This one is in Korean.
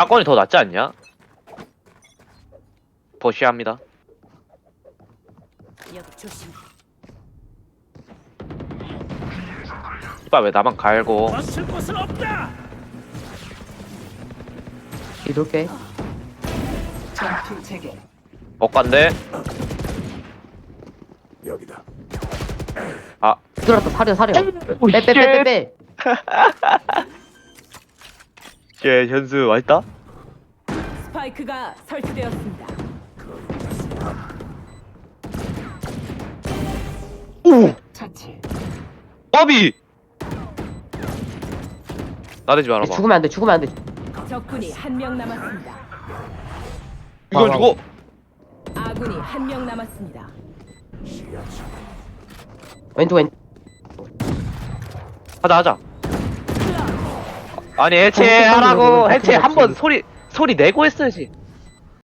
사건이 더 낫지 않냐? 버시합니다. 여기 조심. 씨발 왜 나만 갈고? 맞출 곳은 없다. 이렇게 전투 재개. 엇간데? 여기다. 들어갔다 사려 사려 오, 빼빼빼빼빼 쟤 현수 맛있다? 스파이크가 설치되었습니다. 오! 처치. 까비! 나대지 말아봐. 죽으면 안 돼 죽으면 안 돼 적군이 한 명 남았습니다. 이건 죽어! 아군이 한 명 남았습니다. 왼쪽 왼 하자 하자. 아니 해체하라고 어, 해체 어, 한번 어, 소리 소리 내고 했어야지.